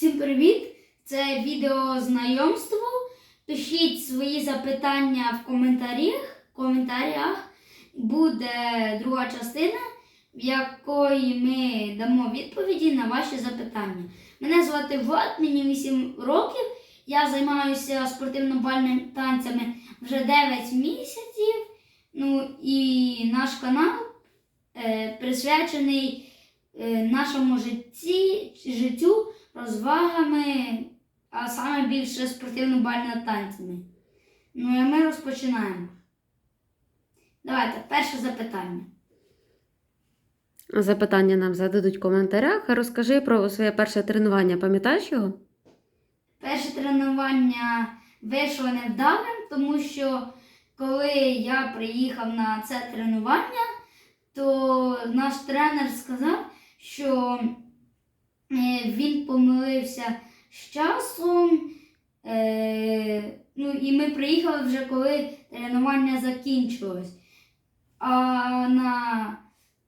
Всім привіт! Це відео знайомство. Пишіть свої запитання в коментарях. В коментарях. Буде друга частина, в якої ми дамо відповіді на ваші запитання. Мене звати Влад, мені 8 років. Я займаюся спортивно-бальними танцями вже 9 місяців. Ну і наш канал е, присвячений е, нашому житті, життю розвагами, а саме більше спортивно-бальними танцями. Ну і ми розпочинаємо. Давайте, перше запитання. Запитання нам зададуть в коментарях. Розкажи про своє перше тренування. Пам'ятаєш його? Перше тренування вийшло невдалим, тому що коли я приїхав на це тренування, то наш тренер сказав, що він помилився з часом. Е, ну, і ми приїхали вже коли тренування закінчилось. А на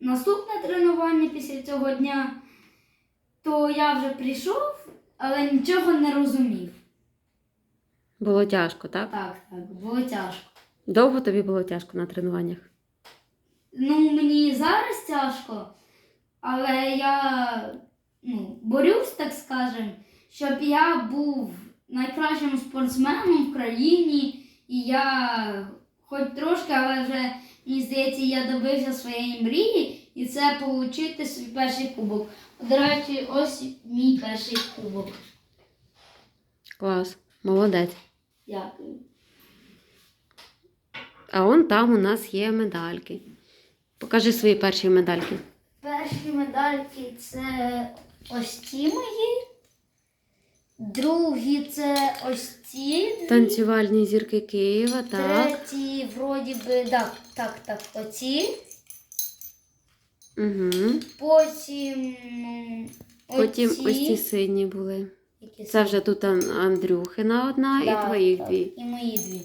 наступне тренування після цього дня, то я вже прийшов, але нічого не розумів. Було тяжко, так? Так, так, було тяжко. Довго тобі було тяжко на тренуваннях? Ну, мені зараз тяжко, але я ну, борюсь, так скажем, щоб я був найкращим спортсменом в країні, і я хоч трошки, але вже мені здається, я добився своєї мрії, і це отримати свій перший кубок. До речі, ось мій перший кубок. Клас, молодець. Дякую. А он там у нас є медальки. Покажи свої перші медальки. Перші медальки це ось ці мої. Другі це ось ці. Танцювальні зірки Києва, так. Треті, вроді би, так, так, так, оці. Угу. Потім. м, Потім оці. ось ці сині були. Які Це вже тут Андрюхина одна Так, і твоїх так, дві. І мої дві.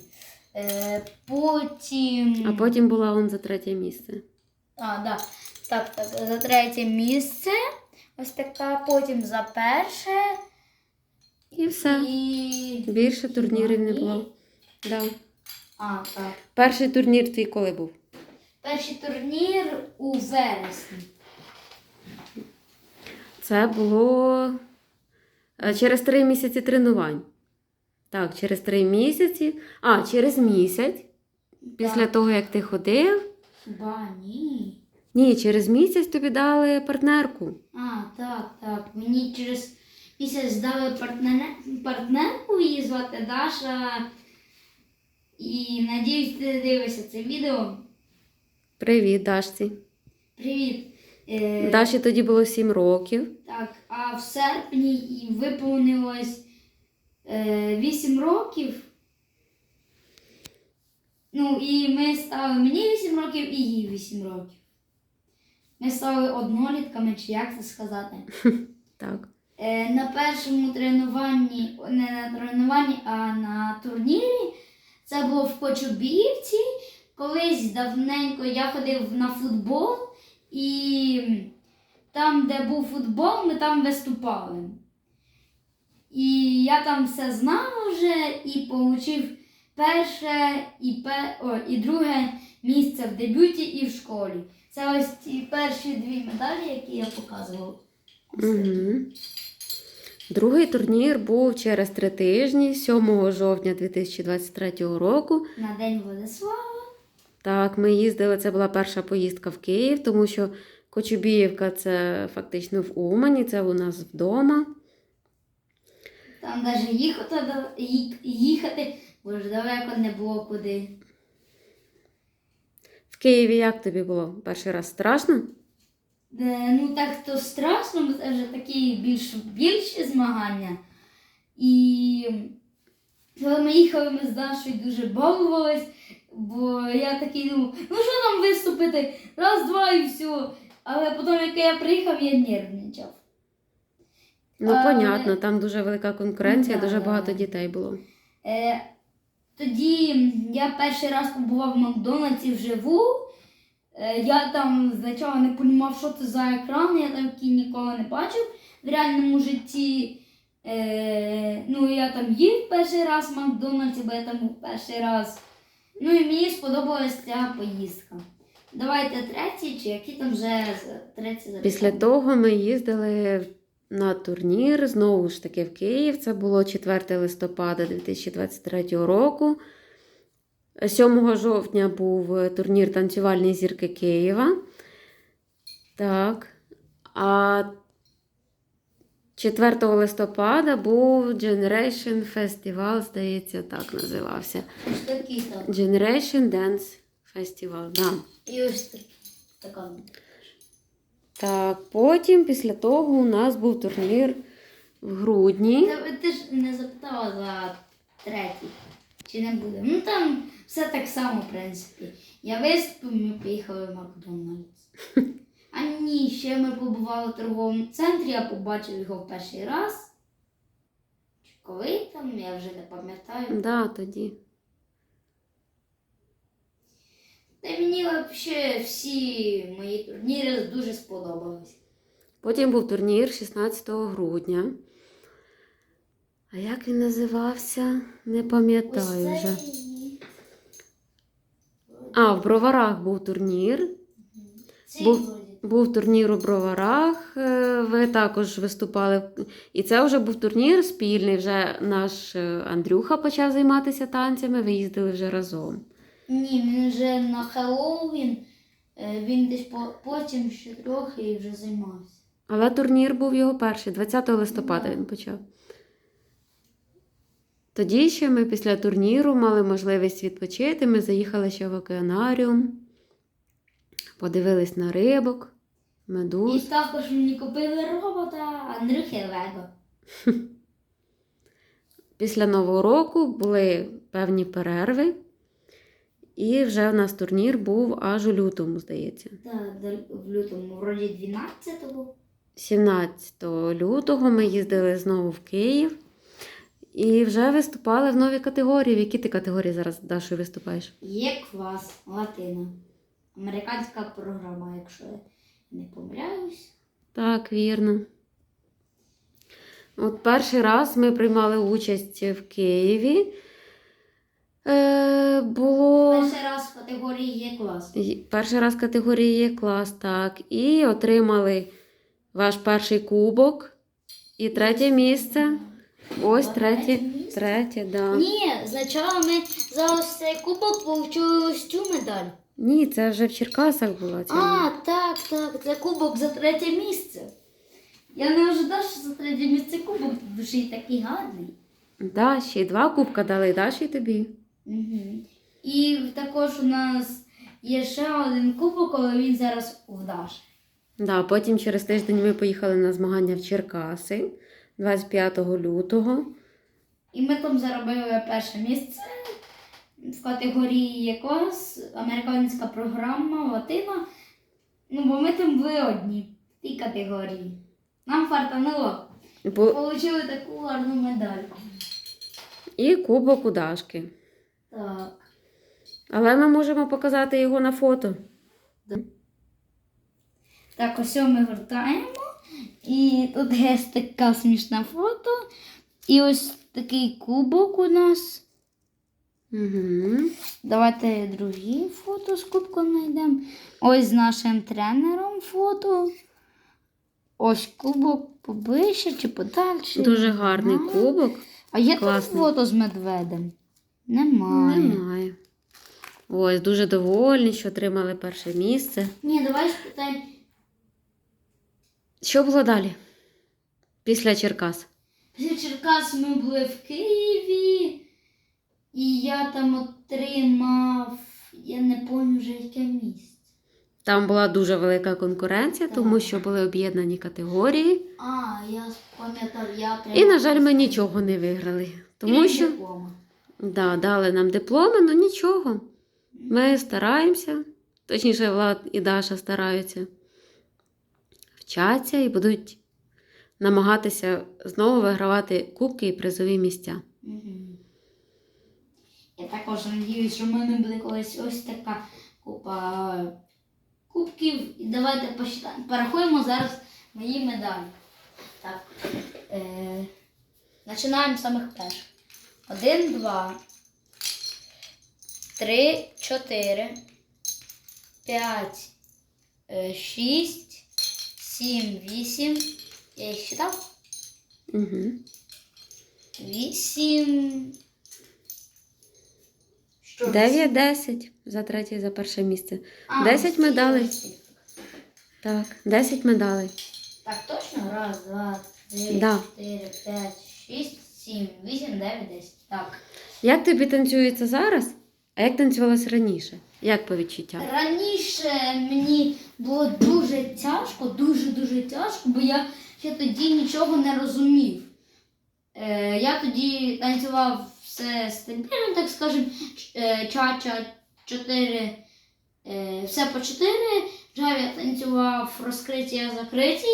Е, потім. А потім була он за третє місце. А, да. Так, так, за третє місце. Ось така, потім за перше. І все. І. Більше турнірів не було. Да. А, так. Перший турнір твій коли був? Перший турнір у вересні. Це було е, через три місяці тренувань. Так, через три місяці. А, через місяць. Після Так. того, як ти ходив. Ба, ні. Ні, через місяць тобі дали партнерку. А, так, так. Мені через місяць здали партнер... партнерку, її звати Даша. І надіюсь, ти дивишся це відео. Привіт, Дашці. Привіт. Е, Даші тоді було 7 років. Так, а в серпні їй виповнилось е, 8 років. Ну, і ми стали мені 8 років і їй 8 років. Ми стали однолітками, чи як це сказати. Так. Е, на першому тренуванні, не на тренуванні, а на турнірі. Це було в Кочубіївці. Колись давненько я ходив на футбол, і там, де був футбол, ми там виступали. І я там все знав вже і отримав перше і, пе, о, і друге місце в дебюті і в школі. Це ось ці перші дві медалі, які я показував. Угу. Другий турнір був через три тижні, 7 жовтня 2023 року. На День Владислава. Так, ми їздили, це була перша поїздка в Київ, тому що Кочубіївка це фактично в Умані, це у нас вдома. Там навіть їхати, їхати, бо ж далеко не було куди. В Києві як тобі було? Перший раз страшно? Е, Ну так то страшно, бо це вже такі більш більші змагання. І коли ми їхали, ми з Дашою дуже балувались, бо я такий думав, ну що там виступити? Раз, два і все. Але потім, як я приїхав, я нервничав. Ну, Але- понятно, там дуже велика конкуренція, Ну, да, дуже да. багато дітей було. Е, тоді я перший раз побував в Макдональдсі вживу. Е, я там спочатку не розумів, що це за екран, я такий ніколи не бачив в реальному житті. Е, ну, я там їв перший раз в Макдональдсі, бо я там був перший раз. Ну і мені сподобалась ця поїздка. Давайте третій, чи які там вже третій запитання? Після того ми їздили на турнір знову ж таки в Київ. Це було 4 листопада 2023 року. 7 жовтня був турнір танцювальні зірки Києва. Так. А 4 листопада був Generation Festival, здається, так називався. Ось. Generation Dance Festival. Да. І ось. Така. Так, потім після того у нас був турнір в грудні. Та Ти ж не запитала за третій. Чи не буде? Ну там все так само, в принципі. Я виступив, ми поїхали в Макдональдс. А ні, ще ми побували в торговому центрі, я побачив його в перший раз. Коли там, я вже не пам'ятаю. Да, тоді. Та мені взагалі всі мої турніри дуже сподобались. Потім був турнір 16 грудня. А як він називався? Не пам'ятаю вже. А, в Броварах був турнір. був- Був турнір у Броварах. е, Ви також виступали. І це вже був турнір спільний. Вже наш е, Андрюха почав займатися танцями. Ви їздили вже разом. Ні, він вже на Хеллоуін, е, він десь потім ще трохи і вже займався. Але турнір був його перший, 20 листопада Да. він почав. Тоді ще ми після турніру мали можливість відпочити. Ми заїхали ще в океанаріум, подивились на рибок, І також мені купили робота Андрюхи Лего. Після Нового року були певні перерви. І вже в нас турнір був аж у лютому, здається. Так, в лютому, вроді 12-го. 17 лютого ми їздили знову в Київ і вже виступали в новій категорії. В якій ти категорії зараз Дашою виступаєш? Є клас Латина. Американська програма, якщо я не помиляюсь. Так, вірно. От перший раз ми приймали участь в Києві. Е, було Перший раз в категорії є клас. перший раз в категорії є клас, так. І отримали ваш перший кубок і третє місце. Ось третє. Третє, да. Ні, спочатку ми за ось цей кубок отримали ось цю медаль. Ні, це вже в Черкасах була ця. А, так, так, це кубок за третє місце. Я не ожидав, що за третє місце кубок, тому що і такий гарний. Да, ще й два кубка дали, Даші і тобі. Угу. І також у нас є ще один кубок, але він зараз у Даші. Да, потім через тиждень ми поїхали на змагання в Черкаси 25 лютого. І ми там заробили перше місце в категорії є американська програма Латина. Ну, бо ми там були одні в тій категорії. Нам фартануло. Бу- Получили таку гарну медаль. І кубок у Дашки. Так. Але ми можемо показати його на фото. Так, ось ми гортаємо. І тут є така смішна фото. І ось такий кубок у нас. Угу. Давайте другі фото з кубком знайдемо. Ось з нашим тренером фото. Ось кубок поближче чи подальше. Дуже гарний кубок. А є тут фото з медведем? Немає. Немає. Ось, дуже довольні, що отримали перше місце. Ні, давай спитаємо. Що було далі? Після Черкас. Після Черкас ми були в Києві, і я там отримав, я не пам'ятаю вже яке місце. Там була дуже велика конкуренція, тому що були об'єднані категорії. А, я пам'ятав, я отримав. І, на жаль, ми нічого не виграли. Тому Крім що диплома. Да, дали нам дипломи, але нічого. Ми стараємося, точніше, Влад і Даша стараються, вчаться і будуть намагатися знову вигравати кубки і призові місця. Я також надіюсь, що в мене буде колись ось така купа кубків. І давайте посчитаємо. Порахуємо зараз мої медалі. Так. Е, Починаємо з самих перших. Один, два, три, чотири, п'ять, е, шість, сім, вісім. Я їх читав. Угу. Вісім. Що? 9, 10 за третє і за перше місце. А, 10 медалей. листів. Так, 10 медалей. Так, точно? Раз, два, три, Да. чотири, п'ять, шість, сім, вісім, дев'ять, десять. Так. Як тобі танцюється зараз? А як танцювалось раніше? Як по відчуттям? Раніше мені було дуже тяжко, дуже-дуже тяжко, бо я ще тоді нічого не розумів. Е, я тоді танцював все стабільно, так скажемо, ч- е, е, все по чотири. Джав я танцював розкриття закриття.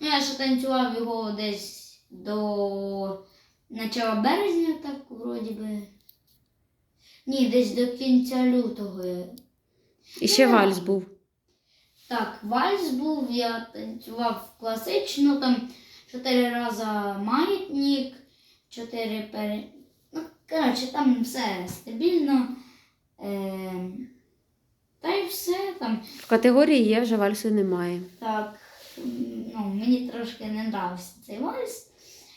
Ну, я ще танцював його десь до начала березня, так вроді би. Ні, десь до кінця лютого. І ще вальс був. так, вальс був, я танцював класично, там чотири рази маятник, чотири пере. Ну, коротше, там все стабільно. Е... Та й все там. В категорії є вже вальсу немає. Так, ну, мені трошки не нравився цей вальс.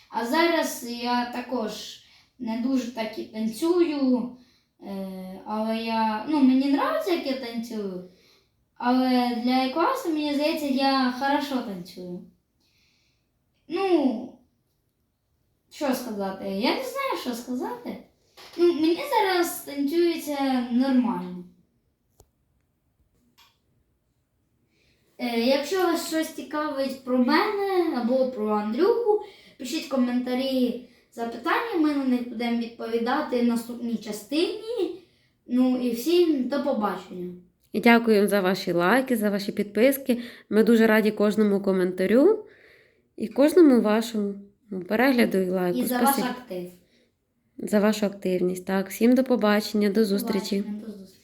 А зараз я також не дуже так і танцюю. Е, але я. Ну, мені подобається, як я танцюю. Але для класу, мені здається, я хорошо танцюю. Ну, що сказати? Я не знаю, що сказати. Ну, мені зараз танцюється нормально. Е, якщо вас щось цікавить про мене або про Андрюху, коментарі запитання, ми на них будемо відповідати в наступній частині. Ну і всім до побачення. І дякуємо за ваші лайки, за ваші підписки. Ми дуже раді кожному коментарю і кожному вашому перегляду і лайку. І за ваш актив. за вашу активність. Так, всім до побачення, до зустрічі. Побачення, До зустрічі.